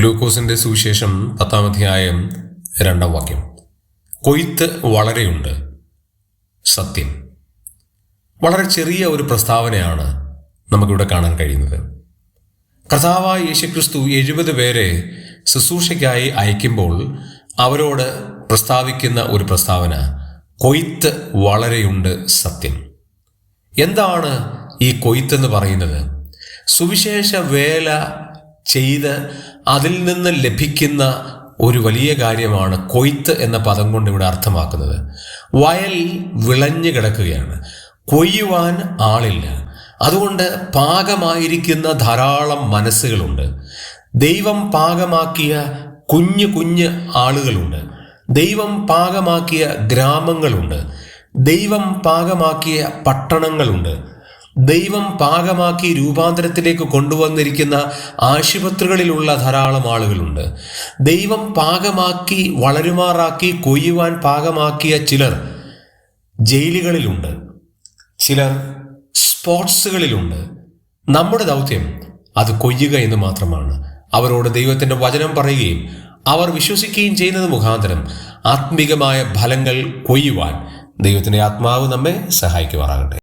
ലൂക്കോസിന്റെ സുവിശേഷം പത്താം അധ്യായം രണ്ടാം വാക്യം. കൊയ്ത്ത് വളരെയുണ്ട് സത്യം. വളരെ ചെറിയ ഒരു പ്രസ്താവനയാണ് നമുക്കിവിടെ കാണാൻ കഴിയുന്നത്. കർത്താവായ യേശുക്രിസ്തു എഴുപത് പേരെ ശുശ്രൂഷയ്ക്കായി അയക്കുമ്പോൾ അവരോട് പ്രസ്താവിക്കുന്ന ഒരു പ്രസ്താവന കൊയ്ത്ത് വളരെയുണ്ട് സത്യം. എന്താണ് ഈ കൊയ്ത്തെന്ന് പറയുന്നത്? സുവിശേഷ വേല ചെയ്ത് അതിൽ നിന്ന് ലഭിക്കുന്ന ഒരു വലിയ കാര്യമാണ് കൊയ്ത്ത് എന്ന പദം കൊണ്ട് ഇവിടെ അർത്ഥമാക്കുന്നത്. വയൽ വിളഞ്ഞു കിടക്കുകയാണ്. കൊയ്യുവാൻ ആളില്ല. അതുകൊണ്ട് പാകമായിരിക്കുന്ന ധാരാളം മനസ്സുകളുണ്ട്. ദൈവം പാകമാക്കിയ കുഞ്ഞു കുഞ്ഞ് ആളുകളുണ്ട്. ദൈവം പാകമാക്കിയ ഗ്രാമങ്ങളുണ്ട്. ദൈവം പാകമാക്കിയ പട്ടണങ്ങളുണ്ട്. ദൈവം പാകമാക്കി രൂപാന്തരത്തിലേക്ക് കൊണ്ടുവന്നിരിക്കുന്ന ആശുപത്രികളിലുള്ള ധാരാളം ആളുകളുണ്ട്. ദൈവം പാകമാക്കി വളരുമാറാക്കി കൊയ്യുവാൻ പാകമാക്കിയ ചിലർ ജയിലുകളിലുണ്ട്. ചിലർ സ്പോർട്സുകളിലുണ്ട്. നമ്മുടെ ദൗത്യം അത് കൊയ്യുക എന്ന് മാത്രമാണ്. അവരോട് ദൈവത്തിന്റെ വചനം പറയുകയും അവർ വിശ്വസിക്കുകയും ചെയ്യുന്നത് മുഖാന്തരം ആത്മീകമായ ഫലങ്ങൾ കൊയ്യുവാൻ ദൈവത്തിന്റെ ആത്മാവ് നമ്മെ സഹായിക്കുമാറാകട്ടെ.